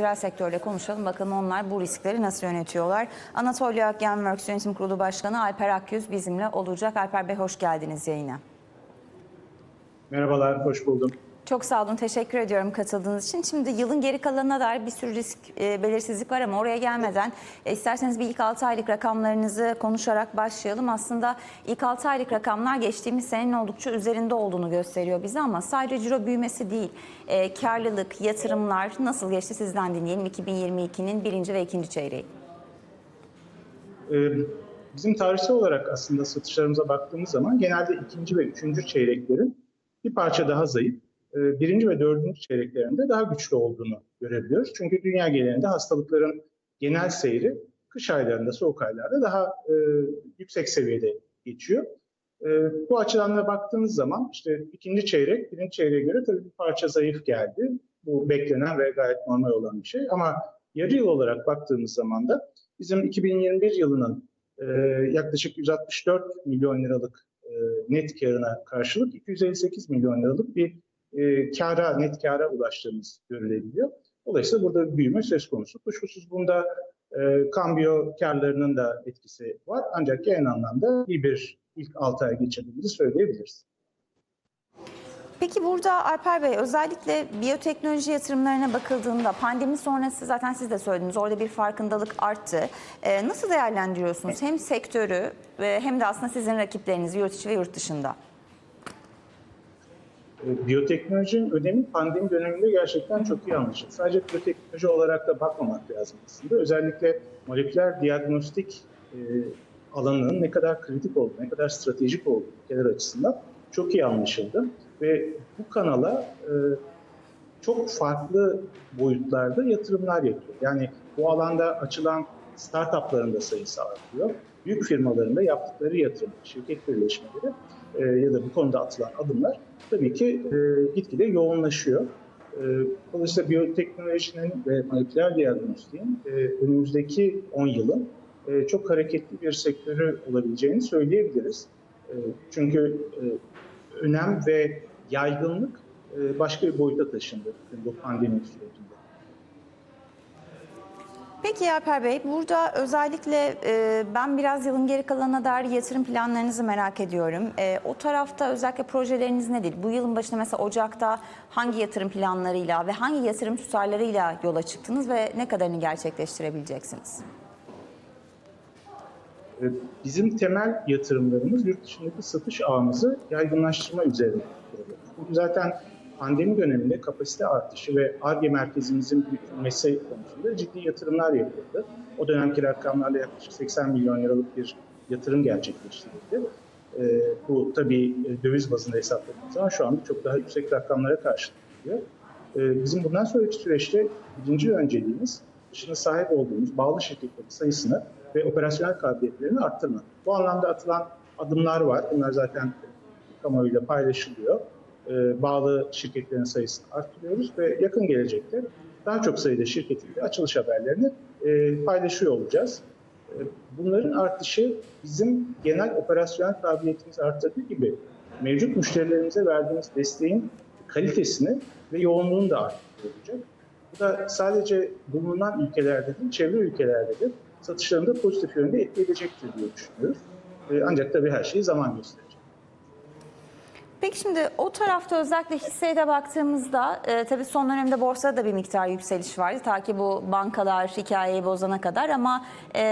reel sektörle konuşalım. Bakalım onlar bu riskleri nasıl yönetiyorlar. Anatolia Genworks Yönetim Kurulu Başkanı Alper Akyüz bizimle olacak. Alper Bey hoş geldiniz yayına. Merhabalar, hoş buldum. Çok sağ olun, teşekkür ediyorum katıldığınız için. Şimdi yılın geri kalanına dair bir sürü risk, e, belirsizlik var ama oraya gelmeden e, isterseniz bir ilk 6 aylık rakamlarınızı konuşarak başlayalım. Aslında ilk 6 aylık rakamlar geçtiğimiz senenin oldukça üzerinde olduğunu gösteriyor bize ama sadece ciro büyümesi değil, e, karlılık, yatırımlar nasıl geçti sizden dinleyelim 2022'nin birinci ve ikinci çeyreği. Ee, bizim tarihsel olarak aslında satışlarımıza baktığımız zaman genelde ikinci ve üçüncü çeyreklerin bir parça daha zayıf, birinci ve dördüncü çeyreklerinde daha güçlü olduğunu görebiliyoruz. Çünkü dünya genelinde hastalıkların genel seyri kış aylarında, soğuk aylarda daha e, yüksek seviyede geçiyor. E, bu açıdan da baktığınız zaman işte ikinci çeyrek, birinci çeyreğe göre tabii bir parça zayıf geldi. Bu beklenen ve gayet normal olan bir şey. Ama yarı yıl olarak baktığımız zaman da bizim 2021 yılının e, yaklaşık 164 milyon liralık e, net karına karşılık 258 milyon liralık bir e, kara, net kara ulaştığımız görülebiliyor. Dolayısıyla burada büyüme söz konusu. Kuşkusuz bunda e, kambiyo karlarının da etkisi var. Ancak genel anlamda iyi bir ilk 6 ay geçirdiğimizi söyleyebiliriz. Peki burada Alper Bey özellikle biyoteknoloji yatırımlarına bakıldığında pandemi sonrası zaten siz de söylediniz orada bir farkındalık arttı. Ee, nasıl değerlendiriyorsunuz hem sektörü hem de aslında sizin rakiplerinizi yurt içi ve yurt dışında? E, Biyoteknolojinin önemi pandemi döneminde gerçekten çok iyi anlaşıldı. Sadece biyoteknoloji olarak da bakmamak lazım aslında. Özellikle moleküler diagnostik e, alanının ne kadar kritik olduğu, ne kadar stratejik olduğu ülkeler açısından çok iyi anlaşıldı. Ve bu kanala e, çok farklı boyutlarda yatırımlar yapıyor. Yani bu alanda açılan startupların da sayısı artıyor. Büyük firmaların da yaptıkları yatırım, şirket birleşmeleri e, ya da bu konuda atılan adımlar tabii ki e, gitgide yoğunlaşıyor. E, dolayısıyla biyoteknolojinin ve moleküler diagnostiğin e, önümüzdeki 10 yılın e, çok hareketli bir sektörü olabileceğini söyleyebiliriz. E, çünkü e, önem ve yaygınlık e, başka bir boyuta taşındı bu pandemi sürecinde. Peki Alper Bey, burada özellikle e, ben biraz yılın geri kalanına dair yatırım planlarınızı merak ediyorum. E, o tarafta özellikle projeleriniz nedir? Bu yılın başında mesela Ocak'ta hangi yatırım planlarıyla ve hangi yatırım tutarlarıyla yola çıktınız ve ne kadarını gerçekleştirebileceksiniz? E, Bizim temel yatırımlarımız yurt dışındaki satış ağımızı yaygınlaştırma üzerine zaten pandemi döneminde kapasite artışı ve ARGE merkezimizin büyütülmesi konusunda ciddi yatırımlar yapıldı. O dönemki rakamlarla yaklaşık 80 milyon liralık bir yatırım gerçekleştirildi. E, bu tabii e, döviz bazında hesapladığımız zaman şu anda çok daha yüksek rakamlara karşılık geliyor. E, bizim bundan sonraki süreçte birinci önceliğimiz dışına sahip olduğumuz bağlı şirketlerin sayısını ve operasyonel kabiliyetlerini arttırmak. Bu anlamda atılan adımlar var. Bunlar zaten kamuoyuyla paylaşılıyor. Ee, bağlı şirketlerin sayısını arttırıyoruz ve yakın gelecekte daha çok sayıda şirketin açılış haberlerini e, paylaşıyor olacağız. E, bunların artışı bizim genel operasyonel kabiliyetimizi arttırdığı gibi mevcut müşterilerimize verdiğimiz desteğin kalitesini ve yoğunluğunu da arttırıyor olacak. Bu da sadece bulunan ülkelerde değil, çevre ülkelerde de satışlarında pozitif yönde etki edecektir diye düşünüyoruz. E, ancak tabii her şeyi zaman gösterecek. Peki şimdi o tarafta özellikle hisseye de baktığımızda e, tabii son dönemde borsada da bir miktar yükseliş vardı. Ta ki bu bankalar hikayeyi bozana kadar ama e,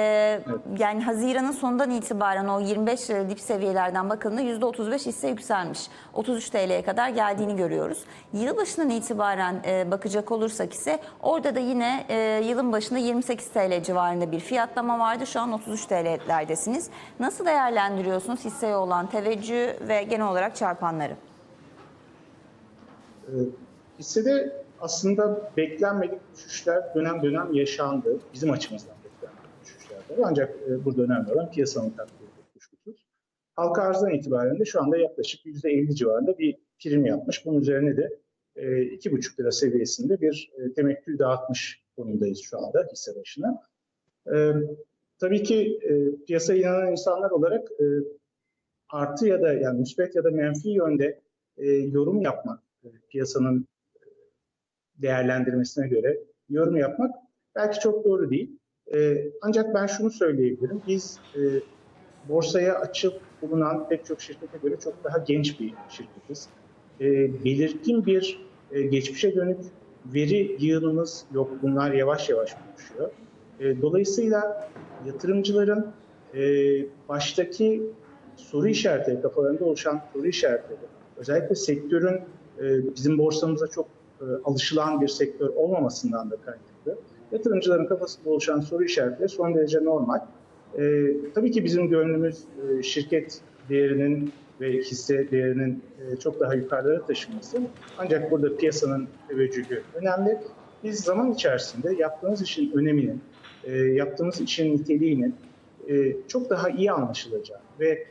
yani Haziran'ın sonundan itibaren o 25 lira dip seviyelerden bakıldığında %35 hisse yükselmiş. 33 TL'ye kadar geldiğini görüyoruz. Yılbaşından itibaren e, bakacak olursak ise orada da yine e, yılın başında 28 TL civarında bir fiyatlama vardı. Şu an 33 TL'lerdesiniz. Nasıl değerlendiriyorsunuz hisseye olan teveccüh ve genel olarak çarpanları? E, hissede aslında beklenmedik düşüşler dönem dönem yaşandı. Bizim açımızdan beklenmedik düşüşler. Ancak e, burada önemli olan piyasanın takdiri kuşkusuz. Halka arzdan itibaren de şu anda yaklaşık %50 civarında bir prim yapmış. Bunun üzerine de e, 2,5 lira seviyesinde bir e, temettü dağıtmış konumdayız şu anda hisse başına. E, tabii ki e, piyasaya inanan insanlar olarak e, artı ya da yani müspet ya da menfi yönde e, yorum yapmak e, piyasanın değerlendirmesine göre yorum yapmak belki çok doğru değil. E, ancak ben şunu söyleyebilirim. Biz e, borsaya açık bulunan pek çok şirkete göre çok daha genç bir şirketiz. E, belirgin bir e, geçmişe dönük veri yığınımız yok. Bunlar yavaş yavaş oluşuyor. E, dolayısıyla yatırımcıların e, baştaki soru işaretleri, kafalarında oluşan soru işaretleri, özellikle sektörün e, bizim borsamıza çok e, alışılan bir sektör olmamasından da kaynaklı. Yatırımcıların kafasında oluşan soru işaretleri son derece normal. E, tabii ki bizim gönlümüz şirket değerinin ve hisse değerinin çok daha yukarılara taşınması. Ancak burada piyasanın teveccühü önemli. Biz zaman içerisinde yaptığımız işin önemini, e, yaptığımız işin niteliğinin çok daha iyi anlaşılacağı ve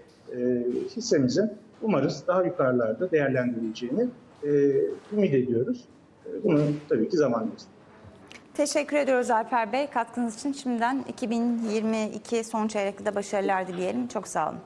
hissemizin umarız daha yukarılarda değerlendirileceğini e, ümit ediyoruz. E, bunu tabii ki zaman gösterir. Teşekkür ediyoruz Alper Bey. Katkınız için şimdiden 2022 son çeyrekte de başarılar dileyelim. Çok sağ olun.